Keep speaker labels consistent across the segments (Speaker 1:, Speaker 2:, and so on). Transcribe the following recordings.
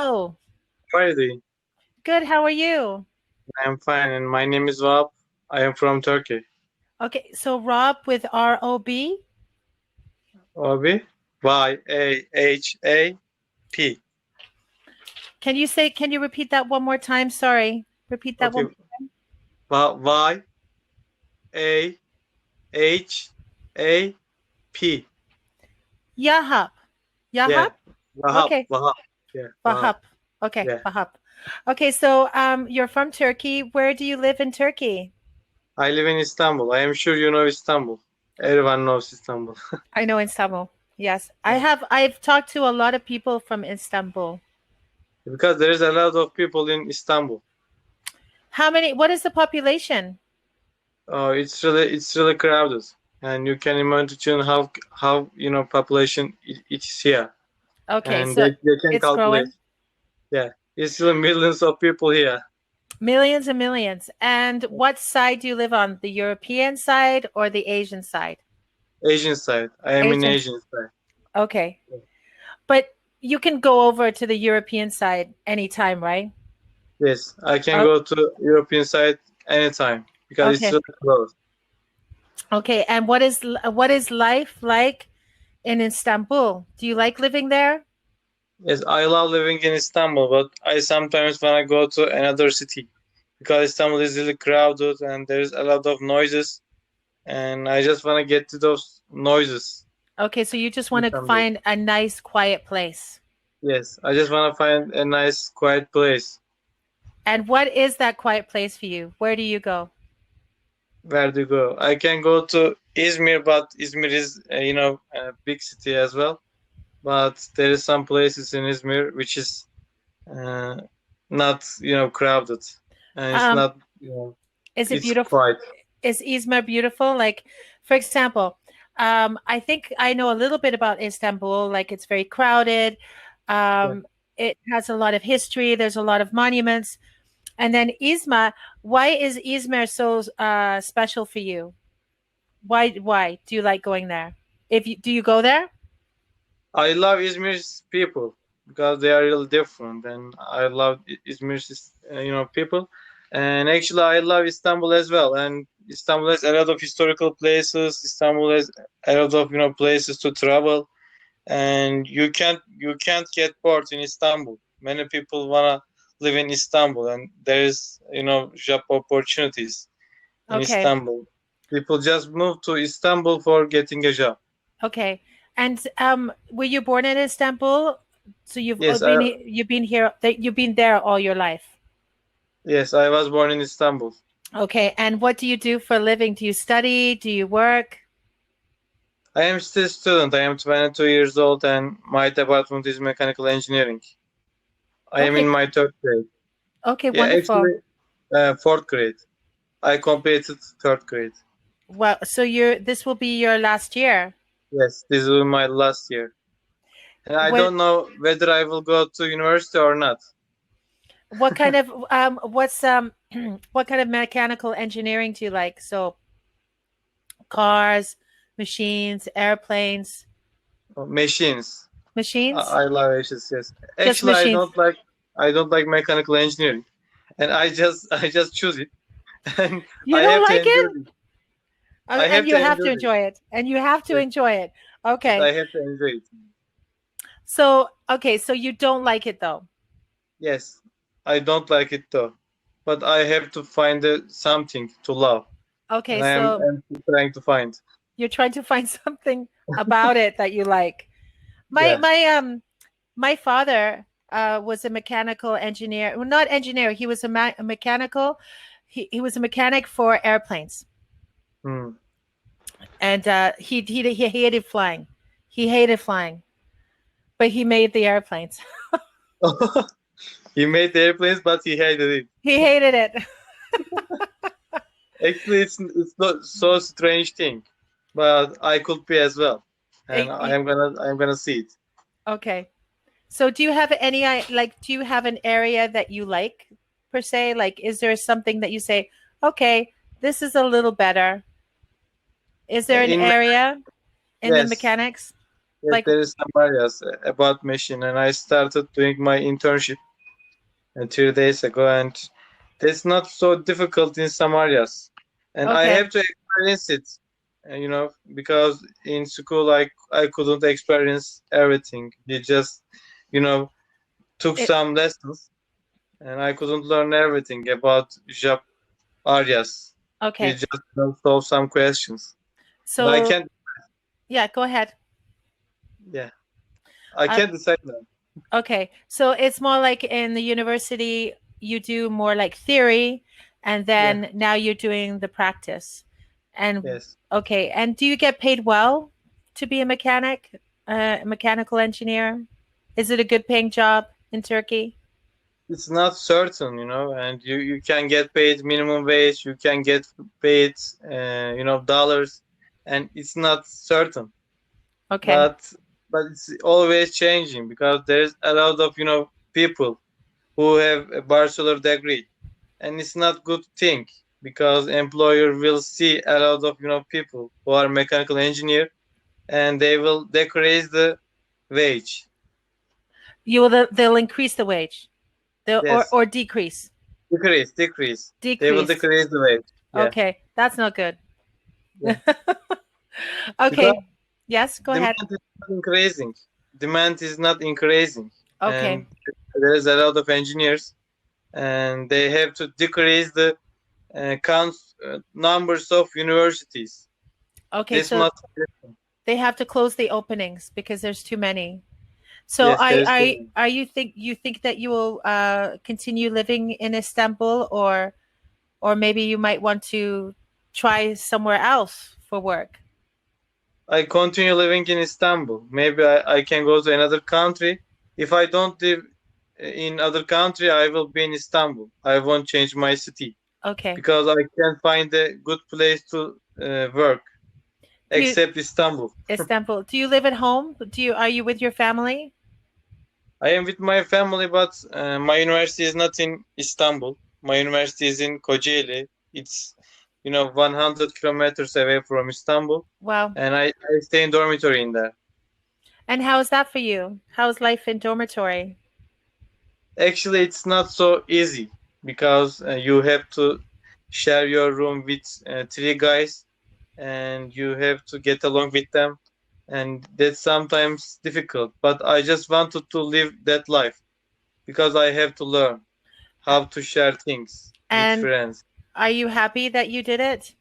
Speaker 1: Hello.
Speaker 2: How are you doing?
Speaker 1: Good. How are you?
Speaker 2: I'm fine, and my name is Rob. I am from Turkey.
Speaker 1: Okay. So Rob with R O B.
Speaker 2: Abi? Y A H A P.
Speaker 1: Can you say? Can you repeat that one more time? Sorry. Repeat that
Speaker 2: Okay.
Speaker 1: one.
Speaker 2: Va- Y A H A P.
Speaker 1: Yahap. Yahap.
Speaker 2: Yeah. Vahap.
Speaker 1: Okay.
Speaker 2: Yeah.
Speaker 1: Vahap. Okay.
Speaker 2: Yeah.
Speaker 1: Vahap. Okay. So um, you're from Turkey. Where do you live in Turkey?
Speaker 2: I live in Istanbul. I am sure you know Istanbul. Everyone knows Istanbul.
Speaker 1: I know Istanbul. Yes, I have. I've talked to a lot of people from Istanbul.
Speaker 2: because there is a lot of people in Istanbul.
Speaker 1: How many? What is the population?
Speaker 2: Oh, it's really it's really crowded, and you can imagine how how you know population it, it is here.
Speaker 1: Okay,
Speaker 2: and
Speaker 1: so
Speaker 2: they, they can
Speaker 1: it's
Speaker 2: calculate.
Speaker 1: growing.
Speaker 2: Yeah, it's still millions of people here.
Speaker 1: millions and millions. And what side do you live on? The European side or the Asian side?
Speaker 2: Asian side. I am in
Speaker 1: Asian.
Speaker 2: Asian side.
Speaker 1: Okay, but you can go over to the European side anytime, right?
Speaker 2: Yes, I can
Speaker 1: Oh.
Speaker 2: go to European side anytime because
Speaker 1: Okay.
Speaker 2: it's really close.
Speaker 1: Okay, and what is what is life like in Istanbul? Do you like living there?
Speaker 2: Yes, I love living in Istanbul, but I sometimes want to go to another city because Istanbul is really crowded and there's a lot of noises, and I just want to get to those noises.
Speaker 1: Okay, so you just want to find a nice, quiet place.
Speaker 2: Yes, I just want to find a nice, quiet place.
Speaker 1: And what is that quiet place for you? Where do you go?
Speaker 2: Where to go? I can go to Izmir, but Izmir is, uh, you know, a big city as well. But there is some places in Izmir which is uh, not, you know, crowded, and it's
Speaker 1: Um,
Speaker 2: not, you know,
Speaker 1: Is it
Speaker 2: it's
Speaker 1: beautiful?
Speaker 2: quiet.
Speaker 1: is Izmir beautiful? Like, for example, um, I think I know a little bit about Istanbul. Like, it's very crowded. Um, It has a lot of history. There's a lot of monuments. And then Izmir, why is Izmir so uh, special for you? Why? Why do you like going there? If you do, you go there?
Speaker 2: I love Izmir's people because they are really different, and I love Izmir's, uh, you know, people. And actually, I love Istanbul as well. And Istanbul has a lot of historical places. Istanbul has a lot of, you know, places to travel. And you can't you can't get bored in Istanbul. Many people wanna live in Istanbul, and there is, you know, job opportunities in
Speaker 1: Okay.
Speaker 2: Istanbul. People just move to Istanbul for getting a job.
Speaker 1: Okay. And um, were you born in Istanbul? So you've
Speaker 2: Yes,
Speaker 1: been
Speaker 2: I-
Speaker 1: you've been here. You've been there all your life.
Speaker 2: Yes, I was born in Istanbul.
Speaker 1: Okay, and what do you do for a living? Do you study? Do you work?
Speaker 2: I am still a student. I am 22 years old and my department is mechanical engineering. I am in my third grade.
Speaker 1: Okay,
Speaker 2: Yeah,
Speaker 1: wonderful.
Speaker 2: actually, uh, fourth grade. I completed third grade.
Speaker 1: well, so you're this will be your last year.
Speaker 2: Yes, this will be my last year. And I
Speaker 1: When-
Speaker 2: don't know whether I will go to university or not.
Speaker 1: What kind of um what's um what kind of mechanical engineering do you like? So cars, machines, airplanes,
Speaker 2: Uh, Machines.
Speaker 1: machines?
Speaker 2: I, I love machines. Yes. Actually, I
Speaker 1: machines.
Speaker 2: don't like. I don't like mechanical engineering, and I just I just choose it. And
Speaker 1: you
Speaker 2: I
Speaker 1: don't
Speaker 2: have to
Speaker 1: like it?
Speaker 2: it.
Speaker 1: And
Speaker 2: have
Speaker 1: you
Speaker 2: to
Speaker 1: have to
Speaker 2: enjoy it.
Speaker 1: it. And you have to enjoy it. Okay.
Speaker 2: I have to enjoy it.
Speaker 1: So okay, so you don't like it though.
Speaker 2: Yes, I don't like it though, but I have to find uh, something to love.
Speaker 1: Okay,
Speaker 2: and
Speaker 1: so
Speaker 2: I'm trying to find.
Speaker 1: you're trying to find something about it that you like. My
Speaker 2: Yeah.
Speaker 1: my um my father uh was a mechanical engineer. Well, not engineer. He was a, ma- a mechanical. He he was a mechanic for airplanes,
Speaker 2: Hmm.
Speaker 1: and uh, he he he hated flying. He hated flying, but he made the airplanes.
Speaker 2: he made the airplanes, but he hated it.
Speaker 1: He hated it.
Speaker 2: Actually, it's it's not so strange thing, but I could be as well, and I am gonna I'm gonna see it.
Speaker 1: Okay. So do you have any i- like do you have an area that you like per se? Like is there something that you say, "Okay, this is a little better." Is there an
Speaker 2: In
Speaker 1: area in the mechanics?
Speaker 2: Yes,
Speaker 1: Like-
Speaker 2: there is some areas about machine, and I started doing my internship three days ago, and it's not so difficult in some areas, and I have to experience it, uh, you know, because in school I I couldn't experience everything. We just, you know, took
Speaker 1: It-
Speaker 2: some lessons, and I couldn't learn everything about job areas. We
Speaker 1: Okay.
Speaker 2: just you know, solve some questions.
Speaker 1: So
Speaker 2: But I can't,
Speaker 1: yeah, go ahead.
Speaker 2: yeah, I
Speaker 1: Uh,
Speaker 2: can't decide now.
Speaker 1: Okay. So it's more like in the university you do more like theory and then now you're doing the practice. And
Speaker 2: Yes.
Speaker 1: okay, and do you get paid well to be a mechanic, uh, a mechanical engineer? Is it a good paying job in Turkey?
Speaker 2: it's not certain, you know, and you, you can get paid minimum wage, you can get paid, uh, you know, dollars, and it's not certain.
Speaker 1: Okay.
Speaker 2: But but it's always changing because there's a lot of you know people who have a bachelor degree, and it's not good thing because employer will see a lot of you know people who are mechanical engineer, and they will decrease the wage.
Speaker 1: you will they'll increase the wage. They'll,
Speaker 2: Yes.
Speaker 1: or or decrease.
Speaker 2: Decrease, decrease.
Speaker 1: Decrease.
Speaker 2: They will decrease the wage. Yeah.
Speaker 1: Okay. That's not good.
Speaker 2: Yeah.
Speaker 1: okay.
Speaker 2: Because-
Speaker 1: yes, go ahead.
Speaker 2: demand is not increasing. Demand is not increasing.
Speaker 1: Okay.
Speaker 2: And there is a lot of engineers, and they have to decrease the uh, count uh, numbers of universities.
Speaker 1: Okay.
Speaker 2: this
Speaker 1: so they have to close the openings because there's too many. So
Speaker 2: Yes,
Speaker 1: I, I are you think you think that you will uh, continue living in Istanbul or or maybe you might want to try somewhere else for work?
Speaker 2: I continue living in Istanbul. Maybe I, I can go to another country. If I don't live in other country, I will be in Istanbul. I won't change my city
Speaker 1: Okay.
Speaker 2: because I can't find a good place to uh, work except Istanbul.
Speaker 1: Istanbul. Do you live at home? Do you are you with your family?
Speaker 2: I am with my family, but uh, my university is not in Istanbul. My university is in Kocaeli. It's, you know, 100 kilometers away from Istanbul,
Speaker 1: Wow.
Speaker 2: and I, I stay in dormitory in there.
Speaker 1: And how is that for you? How's life in dormitory?
Speaker 2: Actually, it's not so easy because uh, you have to share your room with uh, three guys, and you have to get along with them, and that's sometimes difficult. But I just wanted to live that life because I have to learn how to share things
Speaker 1: And-
Speaker 2: with friends.
Speaker 1: Are you happy that you did it?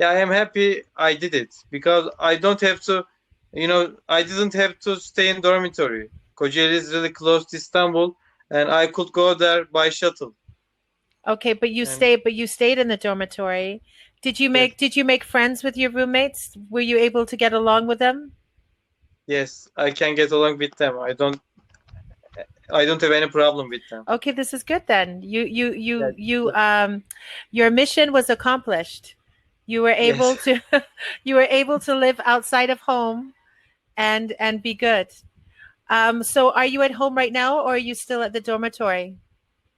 Speaker 2: yeah i am happy i did it because i don't have to you know i didn't have to stay in dormitory kocaeli is really close to istanbul and i could go there by shuttle
Speaker 1: Okay, but you
Speaker 2: And-
Speaker 1: stayed but you stayed in the dormitory. Did you make did you make friends with your roommates? Were you able to get along with them?
Speaker 2: yes i can get along with them i don't i don't have any problem with them
Speaker 1: Okay, this is good then. You you you you um your mission was accomplished. You were able
Speaker 2: Yes.
Speaker 1: to you were able to live outside of home and and be good. Um so are you at home right now or are you still at the dormitory?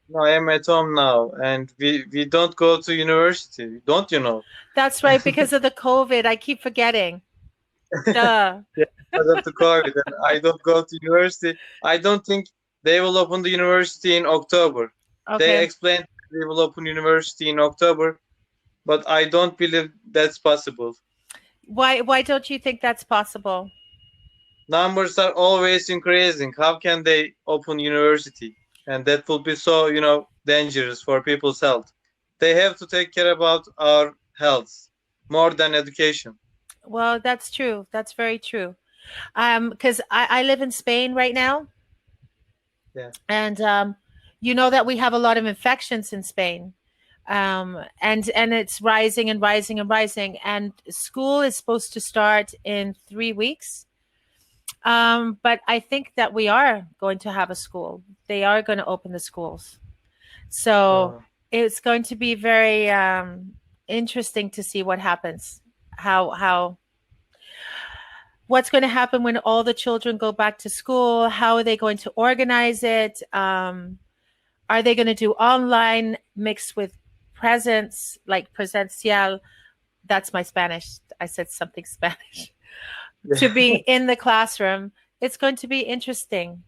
Speaker 2: no i am at home now and we we don't go to university don't you know
Speaker 1: That's right because of the COVID. I keep forgetting. Duh.
Speaker 2: because of the covid and i don't go to university i don't think they will open the university in october They explained they will open university in October, but I don't believe that's possible.
Speaker 1: Why why don't you think that's possible?
Speaker 2: Numbers are always increasing. How can they open university? And that will be so, you know, dangerous for people's health. They have to take care about our health more than education.
Speaker 1: Well, that's true. That's very true. Um, because I, I live in Spain right now.
Speaker 2: Yeah.
Speaker 1: And um, you know that we have a lot of infections in Spain. Um, and and it's rising and rising and rising. And school is supposed to start in three weeks. Um, but I think that we are going to have a school. They are going to open the schools. So it's going to be very um, interesting to see what happens how how what's going to happen when all the children go back to school how are they going to organize it um, are they going to do online mixed with presence like presencial that's my spanish i said something spanish to be in the classroom. It's going to be interesting.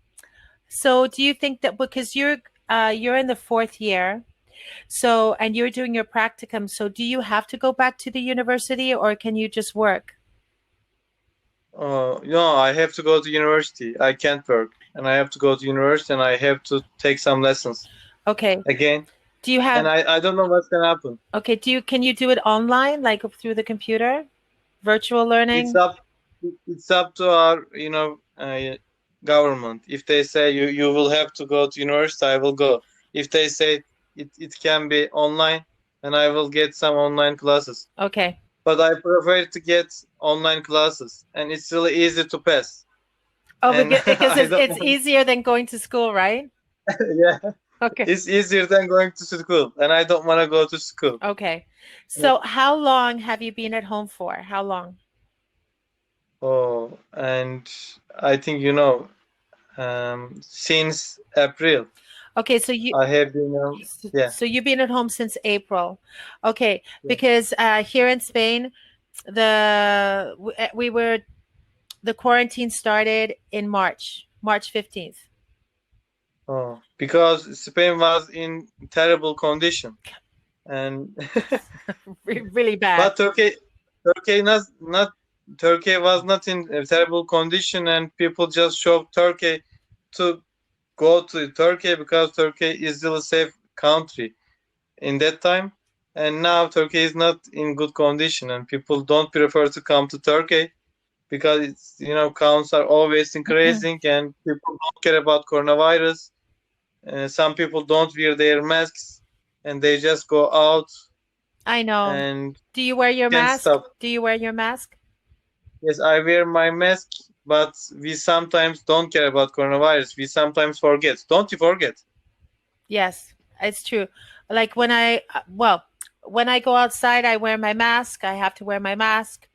Speaker 1: So, do you think that because you're uh, you're in the fourth year, so and you're doing your practicum, so do you have to go back to the university or can you just work?
Speaker 2: Uh, no, I have to go to university. I can't work, and I have to go to university, and I have to take some lessons
Speaker 1: Okay.
Speaker 2: again.
Speaker 1: Do you have
Speaker 2: And I, I don't know what's gonna happen.
Speaker 1: okay? Do you can you do it online, like through the computer, virtual learning?
Speaker 2: It's up. It's up to our, you know, uh, government. If they say you you will have to go to university, I will go. If they say it, it can be online, then I will get some online classes.
Speaker 1: Okay.
Speaker 2: But I prefer to get online classes, and it's really easy to pass.
Speaker 1: Oh,
Speaker 2: And
Speaker 1: because, because it's, it's easier than going to school, right?
Speaker 2: yeah,
Speaker 1: Okay.
Speaker 2: it's easier than going to school, and I don't want to go to school.
Speaker 1: Okay. So, how long have you been at home for? How long?
Speaker 2: Oh, and I think you know, um, since April,
Speaker 1: Okay, so you
Speaker 2: I have been. Um, yeah.
Speaker 1: so you've been at home since April. Okay,
Speaker 2: Yeah.
Speaker 1: because uh, here in Spain, the uh, we were the quarantine started in March, March 15th.
Speaker 2: Oh, because Spain was in terrible condition, and
Speaker 1: really bad.
Speaker 2: but Turkey, Turkey not not Turkey was not in a terrible condition, and people just showed Turkey to go to Turkey because Turkey is still a safe country in that time, and now Turkey is not in good condition, and people don't prefer to come to Turkey because it's you know counts are always increasing, and people don't care about coronavirus. Uh, some people don't wear their masks, and they just go out
Speaker 1: I know.
Speaker 2: and
Speaker 1: Do you wear your mask? Do you wear your mask?
Speaker 2: Yes, I wear my mask, but we sometimes don't care about coronavirus. We sometimes forget. Don't you forget?
Speaker 1: Yes, it's true. Like when I, uh, well, when I go outside, I wear my mask. I have to wear my mask.